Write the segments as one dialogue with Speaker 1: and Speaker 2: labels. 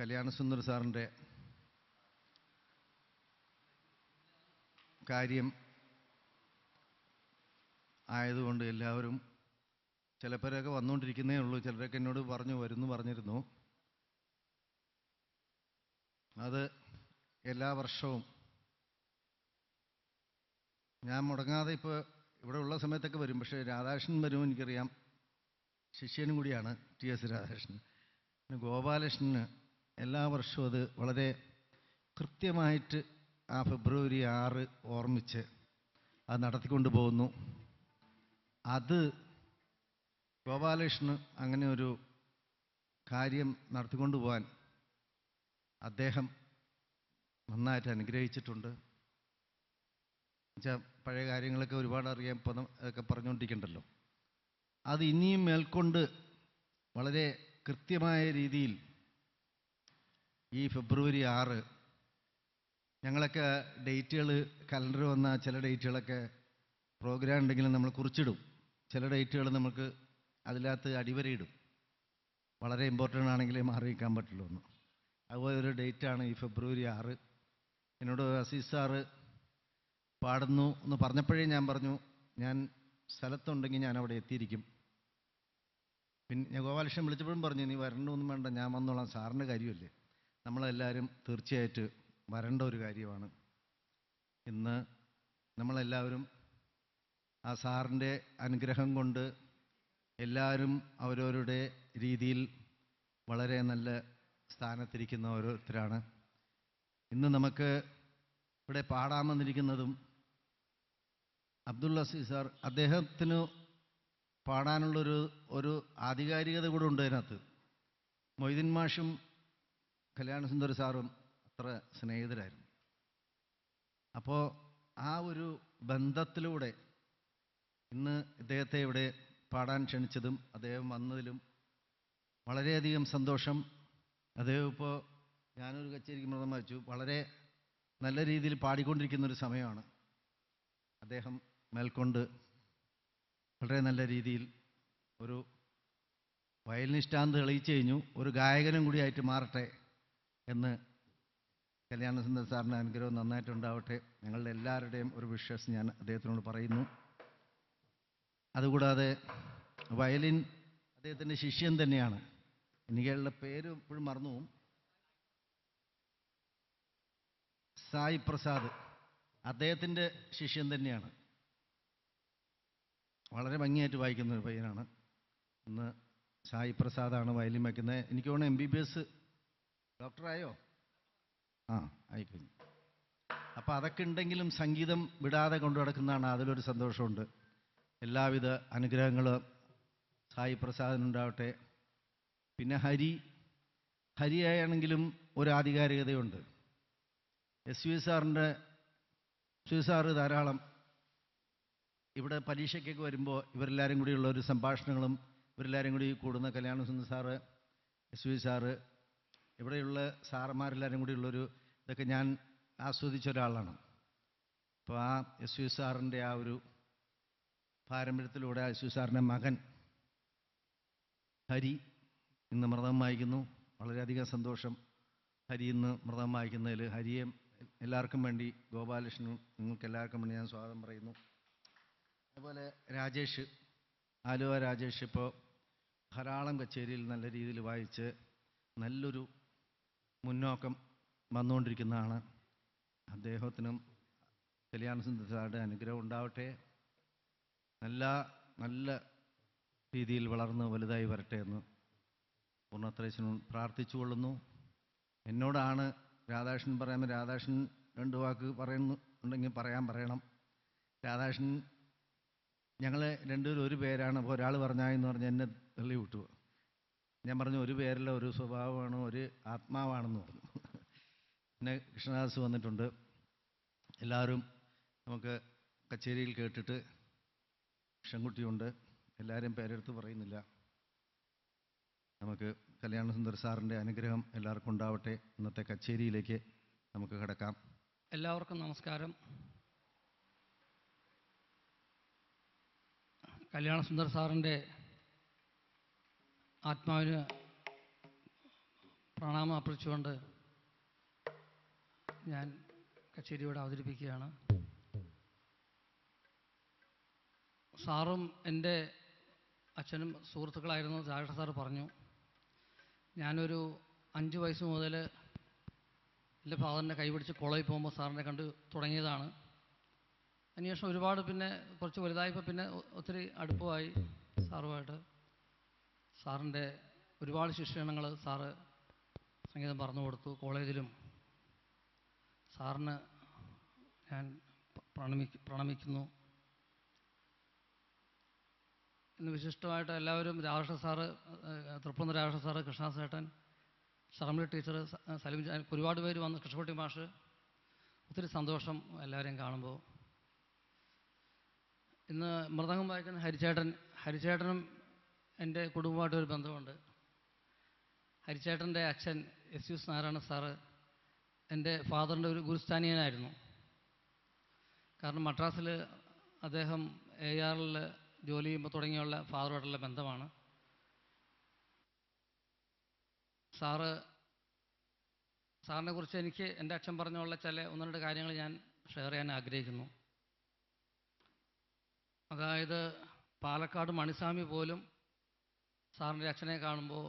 Speaker 1: കല്യാണസുന്ദർ സാറിന്റെ കാര്യം ആയതുകൊണ്ട് എല്ലാവരും ചിലപ്പോഴൊക്കെ വന്നുകൊണ്ടിരിക്കുന്നേ ഉള്ളൂ. ചിലരൊക്കെ എന്നോട് പറഞ്ഞു വരുന്നു പറഞ്ഞിരുന്നു. അത് എല്ലാ വർഷവും ഞാൻ മുടങ്ങാതെ ഇപ്പോൾ ഇവിടെ ഉള്ള സമയത്തൊക്കെ വരും. പക്ഷേ രാധാകൃഷ്ണൻ വരും എനിക്കറിയാം. ശിഷ്യനും കൂടിയാണ് ടി എസ് രാധാകൃഷ്ണൻ. പിന്നെ ഗോപാലകൃഷ്ണന് എല്ലാ വർഷവും അത് വളരെ കൃത്യമായിട്ട് ആ ഫെബ്രുവരി ആറ് ഓർമ്മിച്ച് അത് നടത്തിക്കൊണ്ട് പോകുന്നു. അത് ഗോപാലകൃഷ്ണൻ അങ്ങനെ ഒരു കാര്യം നടത്തിക്കൊണ്ട് പോകാൻ അദ്ദേഹം നന്നായിട്ട് അനുഗ്രഹിച്ചിട്ടുണ്ട്. എന്നുവെച്ചാൽ പഴയ കാര്യങ്ങളൊക്കെ ഒരുപാട് അറിയാൻ ഇപ്പം അതൊക്കെ പറഞ്ഞുകൊണ്ടിരിക്കണ്ടല്ലോ. അത് ഇനിയും മേൽക്കൊണ്ട് വളരെ കൃത്യമായ രീതിയിൽ ഈ ഫെബ്രുവരി ആറ് ഞങ്ങളൊക്കെ ഡേറ്റുകൾ കലണ്ടർ വന്ന ചില ഡേറ്റുകളൊക്കെ പ്രോഗ്രാം ഉണ്ടെങ്കിലും നമ്മൾ കുറിച്ചിടും. ചില ഡേറ്റുകൾ നമുക്ക് അതിനകത്ത് അടിവരയിടും. വളരെ ഇമ്പോർട്ടന്റ് ആണെങ്കിലേ മാറി നിൽക്കാൻ പറ്റുള്ളൂ എന്ന് അതുപോലെ ഒരു ഡേറ്റാണ് ഈ ഫെബ്രുവരി ആറ്. എന്നോട് അസീസ് സാറ് പാടുന്നു എന്ന് പറഞ്ഞപ്പോഴേ ഞാൻ പറഞ്ഞു ഞാൻ സ്ഥലത്തുണ്ടെങ്കിൽ ഞാൻ അവിടെ എത്തിയിരിക്കും. പിന്നെ ഞാൻ ഗോപാലകൃഷ്ണൻ വിളിച്ചപ്പോഴും പറഞ്ഞു നീ വരണമെന്നും വേണ്ട ഞാൻ വന്നോളാം. സാറിന്റെ കാര്യമല്ലേ? നമ്മളെല്ലാവരും തീർച്ചയായിട്ട് വരേണ്ട ഒരു കാര്യമാണ്. ഇന്ന് നമ്മളെല്ലാവരും ആ സാറിന്റെ അനുഗ്രഹം കൊണ്ട് എല്ലാവരും അവരവരുടെ രീതിയിൽ വളരെ നല്ല സ്ഥാനത്തിരിക്കുന്ന ഓരോരുത്തരാണ്. ഇന്ന് നമുക്ക് ഇവിടെ പാടാൻ വന്നിരിക്കുന്നതും അബ്ദുൽ അസീസ് സാർ അദ്ദേഹത്തിന് പാടാനുള്ളൊരു ഒരു ആധികാരികത കൂടെ ഉണ്ട് അതിനകത്ത്. മൊയ്തീൻ മാഷും കല്യാണസുന്ദർ സാറും അത്ര സ്നേഹിതരായിരുന്നു. അപ്പോൾ ആ ഒരു ബന്ധത്തിലൂടെ ഇന്ന് ഇദ്ദേഹത്തെ ഇവിടെ പാടാൻ ക്ഷണിച്ചതും അദ്ദേഹം വന്നതിലും വളരെയധികം സന്തോഷം. അദ്ദേഹം ഇപ്പോൾ ഞാനൊരു കച്ചേരിക്ക് മൃതം വഹിച്ചു. വളരെ നല്ല രീതിയിൽ പാടിക്കൊണ്ടിരിക്കുന്ന ഒരു സമയമാണ്. അദ്ദേഹം മേൽക്കൊണ്ട് വളരെ നല്ല രീതിയിൽ ഒരു വയലിനിഷ്ടാന്ത് തെളിയിച്ചു കഴിഞ്ഞു. ഒരു ഗായകനും കൂടിയായിട്ട് മാറട്ടെ എന്ന് കല്യാണസുന്ദർ സാറിന്റെ അനുഗ്രഹം നന്നായിട്ടുണ്ടാവട്ടെ. ഞങ്ങളുടെ എല്ലാവരുടെയും ഒരു വിശ്വാസം ഞാൻ അദ്ദേഹത്തിനോട് പറയുന്നു. അതുകൂടാതെ വയലിൻ അദ്ദേഹത്തിന്റെ ശിഷ്യൻ തന്നെയാണ്. എനിക്കുള്ള പേര് ഇപ്പോഴും മറന്നു സായി പ്രസാദ് അദ്ദേഹത്തിന്റെ ശിഷ്യൻ തന്നെയാണ്. വളരെ ഭംഗിയായിട്ട് വായിക്കുന്ന ഒരു പയ്യനാണ്. ഇന്ന് സായി പ്രസാദാണ് വയലിൻ വയ്ക്കുന്നത്. എനിക്ക് തോന്നുന്നു എം ബി ബി എസ് ഡോക്ടറായോ? ആ ആയിക്കഴിഞ്ഞു അപ്പോൾ അതൊക്കെ ഉണ്ടെങ്കിലും സംഗീതം വിടാതെ കൊണ്ടു നടക്കുന്നതാണ് അതിലൊരു സന്തോഷമുണ്ട്. എല്ലാവിധ അനുഗ്രഹങ്ങളും സായി പ്രസാദനുണ്ടാവട്ടെ പിന്നെ ഹരി. ഹരിയാണെങ്കിലും ഒരു ആധികാരികതയുണ്ട്. എസ് വി സാറിന്റെ എസ് വി സാറ് ധാരാളം ഇവിടെ പരീക്ഷയ്ക്കൊക്കെ വരുമ്പോൾ ഇവരെല്ലാവരും കൂടിയുള്ള ഒരു സംഭാഷണങ്ങളും ഇവരെല്ലാവരും കൂടി കൂടുന്ന Kalyanasundar sir S V sir ഇവിടെയുള്ള സാറന്മാരെല്ലാവരും കൂടിയുള്ളൊരു ഇതൊക്കെ ഞാൻ ആസ്വദിച്ച ഒരാളാണ്. അപ്പോൾ ആ എസ് യു സാറിന്റെ ആ ഒരു പാരമ്പര്യത്തിലൂടെ ആ എസ് യു സാറിന്റെ മകൻ ഹരി ഇന്ന് മൃതം വായിക്കുന്നു. വളരെയധികം സന്തോഷം ഹരി ഇന്ന് മൃതം വായിക്കുന്നതിൽ ഹരിയെ എല്ലാവർക്കും വേണ്ടി ഗോപാലകൃഷ്ണനും നിങ്ങൾക്ക് എല്ലാവർക്കും വേണ്ടി ഞാൻ സ്വാഗതം പറയുന്നു. അതുപോലെ രാജേഷ് ആലുവ രാജേഷ് ഇപ്പോൾ ധാരാളം കച്ചേരിയിൽ നല്ല രീതിയിൽ വായിച്ച് നല്ലൊരു മുന്നോക്കം വന്നുകൊണ്ടിരിക്കുന്നതാണ്. അദ്ദേഹത്തിനും കല്യാണ സാറുടെ അനുഗ്രഹം ഉണ്ടാവട്ടെ. നല്ല നല്ല രീതിയിൽ വളർന്ന് വലുതായി വരട്ടെ എന്ന് പൂർണത്രേശനും പ്രാർത്ഥിച്ചു കൊള്ളുന്നു എന്നോടാണ് രാധാകൃഷ്ണൻ പറയാൻ രാധാകൃഷ്ണൻ രണ്ട് വാക്ക് പറയുന്നുണ്ടെങ്കിൽ പറയാൻ പറയണം. രാധാകൃഷ്ണൻ ഞങ്ങൾ രണ്ടുപേരും ഒരു പേരാണ്. അപ്പോൾ ഒരാൾ പറഞ്ഞായെന്ന് പറഞ്ഞ് എന്നെ തള്ളി വിട്ടു ഞാൻ പറഞ്ഞു ഒരു പേരല്ല ഒരു സ്വഭാവമാണ് ഒരു ആത്മാവാണെന്ന് പറഞ്ഞു. പിന്നെ കൃഷ്ണദാസ് വന്നിട്ടുണ്ട്. എല്ലാവരും നമുക്ക് കച്ചേരിയിൽ കേട്ടിട്ട് കൃഷ്ണൻകുട്ടിയുണ്ട്. എല്ലാവരും പേരെടുത്ത് പറയുന്നില്ല. നമുക്ക് കല്യാണസുന്ദർ സാറിന്റെ അനുഗ്രഹം എല്ലാവർക്കും ഉണ്ടാവട്ടെ. ഇന്നത്തെ കച്ചേരിയിലേക്ക് നമുക്ക് കിടക്കാം.
Speaker 2: എല്ലാവർക്കും നമസ്കാരം. കല്യാണസുന്ദർ സാറിന്റെ ആത്മാവിന് പ്രണാമം അർപ്പിച്ചുകൊണ്ട് ഞാൻ കച്ചേരി ഇവിടെ അവതരിപ്പിക്കുകയാണ്. സാറും എന്റെ അച്ഛനും സുഹൃത്തുക്കളായിരുന്നു ജാഗ്രത സാറ് പറഞ്ഞു. ഞാനൊരു അഞ്ച് വയസ്സ് മുതൽ എന്റെ ഫാദറിന്റെ കൈപിടിച്ച് കോളേജിൽ പോകുമ്പോൾ സാറിനെ കണ്ട് തുടങ്ങിയതാണ്. അതിനുശേഷം ഒരുപാട് പിന്നെ കുറച്ച് വലുതായപ്പോൾ പിന്നെ ഒത്തിരി അടുപ്പമായി സാറുമായിട്ട് സാറിന്റെ ഒരുപാട് ശിക്ഷണങ്ങൾ സാറ് സംഗീതം പറഞ്ഞു കൊടുത്തു കോളേജിലും. സാറിന് ഞാൻ പ്രണമി പ്രണമിക്ക് പ്രണമിക്കുന്നു. ഇന്ന് വിശിഷ്ടമായിട്ട് എല്ലാവരും രാധാകൃഷ്ണ സാറ് തൃപ്പൂണിത്തുറ രാധാകൃഷ്ണ സാറ് കൃഷ്ണാസേട്ടൻ ടീച്ചർ സ- സലിം ഒരുപാട് പേര് വന്ന് കൃഷ്ണകുട്ടി മാഷ്. ഒത്തിരി സന്തോഷം എല്ലാവരെയും കാണുമ്പോൾ. ഇന്ന് മൃദംഗം വായിക്കുന്ന ഹരിചേട്ടൻ ഹരിച്ചേട്ടനും എന്റെ കുടുംബമായിട്ടൊരു ബന്ധമുണ്ട്. ഹരിച്ചേട്ടന്റെ അച്ഛൻ എസ് യു നാരായണ സാറ് എന്റെ ഫാദറിന്റെ ഒരു ഗുരുസ്ഥാനീയനായിരുന്നു. കാരണം മദ്രാസിൽ അദ്ദേഹം എ ആറിൽ ജോലി ചെയ്യുമ്പോൾ തുടങ്ങിയുള്ള ഫാദറുമായിട്ടുള്ള ബന്ധമാണ്. സാറ് സാറിനെ കുറിച്ച് എനിക്ക് എന്റെ അച്ഛൻ പറഞ്ഞുള്ള ചില ഒന്ന് രണ്ട് കാര്യങ്ങൾ ഞാൻ ഷെയർ ചെയ്യാൻ ആഗ്രഹിക്കുന്നു. അതായത് പാലക്കാട് മണിസ്വാമി പോലും സാറിന്റെ അച്ഛനെ കാണുമ്പോൾ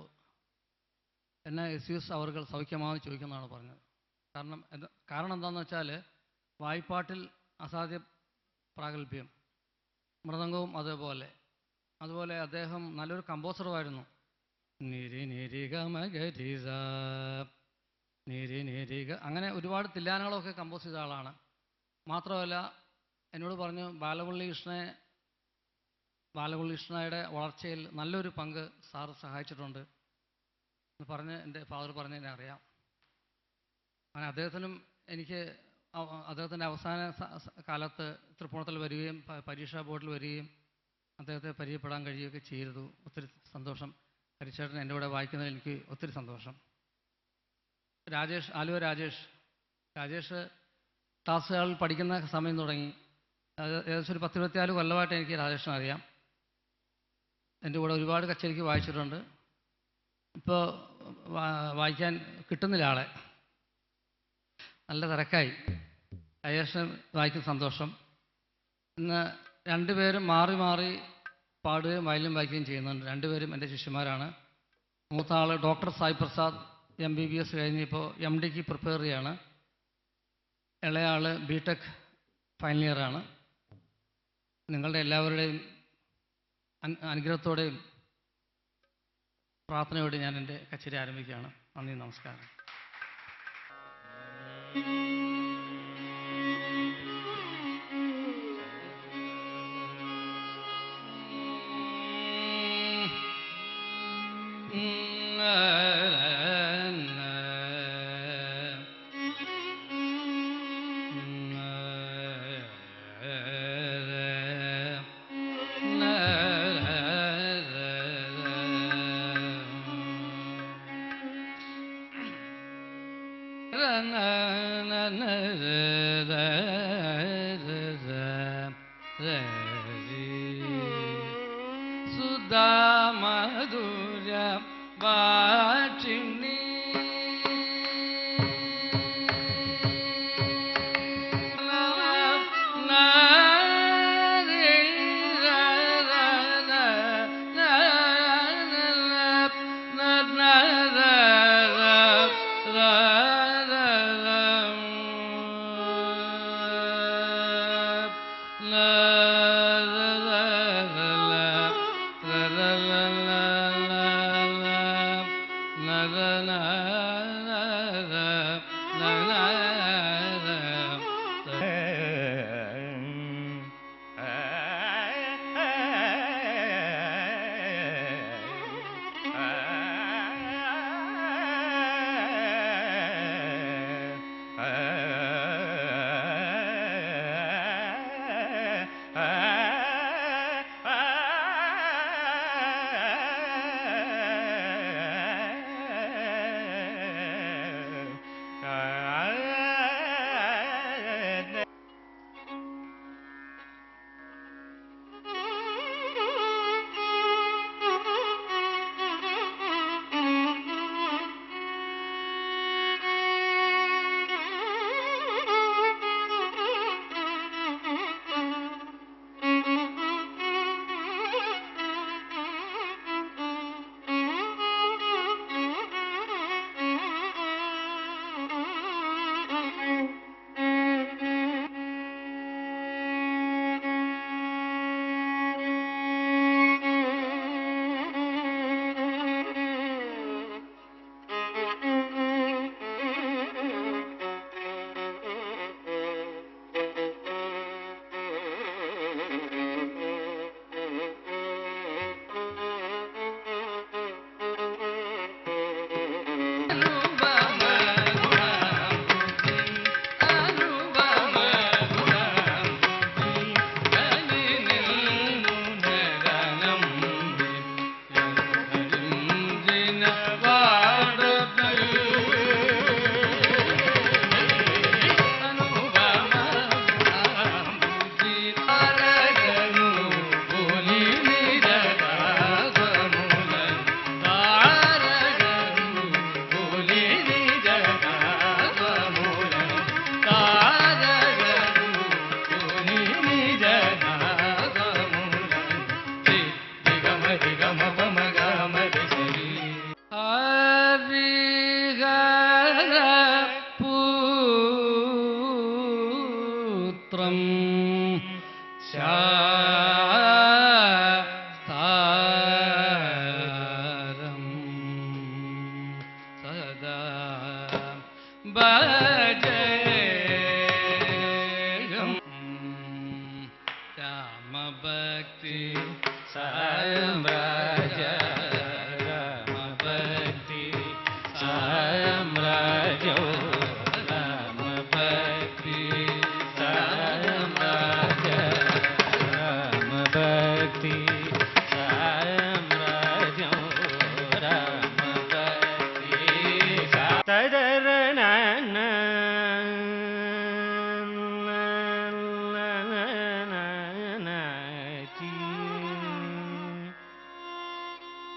Speaker 2: എന്നെ എസ് അവർകൾ സൗഖ്യമാണെന്ന് ചോദിക്കുന്നതാണ് പറഞ്ഞത്. കാരണം എന്താ കാരണം എന്താണെന്ന് വെച്ചാൽ വായ്പാട്ടിൽ അസാധ്യ പ്രാഗൽഭ്യം മൃദംഗവും അതേപോലെ. അതുപോലെ അദ്ദേഹം നല്ലൊരു കമ്പോസറുമായിരുന്നു. നിരി അങ്ങനെ ഒരുപാട് തില്ലാനകളൊക്കെ കമ്പോസ് ചെയ്ത ആളാണ്. മാത്രമല്ല എന്നോട് പറഞ്ഞു ബാലപള്ളി കൃഷ്ണനെ ബാലമുരളി കൃഷ്ണയുടെ വളർച്ചയിൽ നല്ലൊരു പങ്ക് സാറ് സഹായിച്ചിട്ടുണ്ട് എന്ന് പറഞ്ഞ് എന്റെ ഫാദർ പറഞ്ഞ് എന്നെ അറിയാം. അങ്ങനെ അദ്ദേഹത്തിനും എനിക്ക് അദ്ദേഹത്തിന്റെ അവസാന കാലത്ത് തൃപ്പൂണത്തിൽ വരികയും പരീക്ഷാ ബോർഡിൽ വരികയും അദ്ദേഹത്തെ പരിചയപ്പെടാൻ കഴിയുകയൊക്കെ ചെയ്തു. ഒത്തിരി സന്തോഷം. ഹരിച്ചേട്ടൻ എന്റെ കൂടെ വായിക്കുന്നതിൽ എനിക്ക് ഒത്തിരി സന്തോഷം. രാജേഷ് ആലുവ രാജേഷ്. രാജേഷ് ക്ലാസ്സുകളിൽ പഠിക്കുന്ന സമയം തുടങ്ങി. ഏകദേശം ഒരു പത്തിരുപത്തിനാല് കൊല്ലമായിട്ട് എനിക്ക് രാജേഷിനെ അറിയാം. എന്റെ കൂടെ ഒരുപാട് കച്ചേരിക്ക് വായിച്ചിട്ടുണ്ട്. ഇപ്പോൾ വായിക്കാൻ കിട്ടുന്നില്ല ആളെ. നല്ല തിരക്കായി. രാജേഷിന് വായിക്കുന്ന സന്തോഷം. ഇന്ന് രണ്ടുപേരും മാറി മാറി പാടുകയും വയലും വായിക്കുകയും ചെയ്യുന്നുണ്ട്. രണ്ടുപേരും എന്റെ ശിഷ്യന്മാരാണ്. മൂത്ത ആൾ doctor Sai Prasad M B B S കഴിഞ്ഞിപ്പോൾ M ഡിക്ക് പ്രിപ്പയർ ചെയ്യാണ്. ഇളയ ആൾ ബി ടെക് ഫൈനൽ ഇയറാണ് നിങ്ങളുടെ എല്ലാവരുടെയും അനുഗ്രഹത്തോടെയും പ്രാർത്ഥനയോടെ ഞാൻ എന്റെ കച്ചേരി ആരംഭിക്കുകയാണ്. നന്ദി നമസ്കാരം. സുധാ മധുര വാചിണി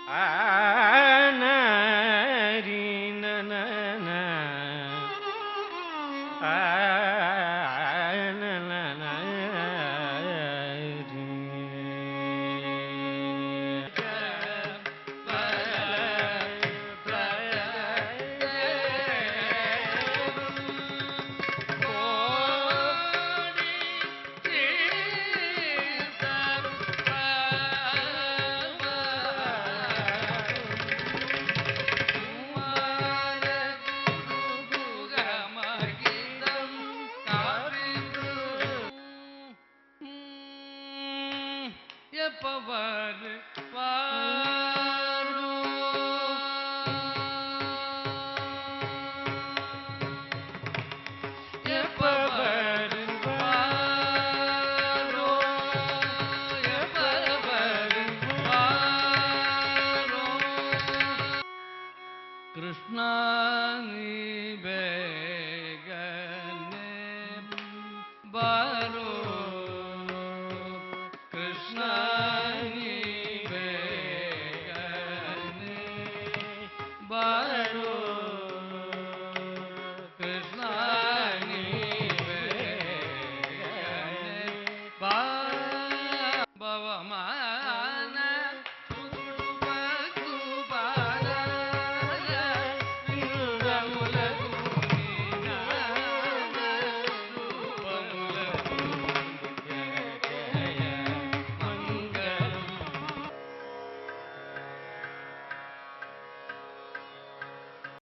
Speaker 2: Ah.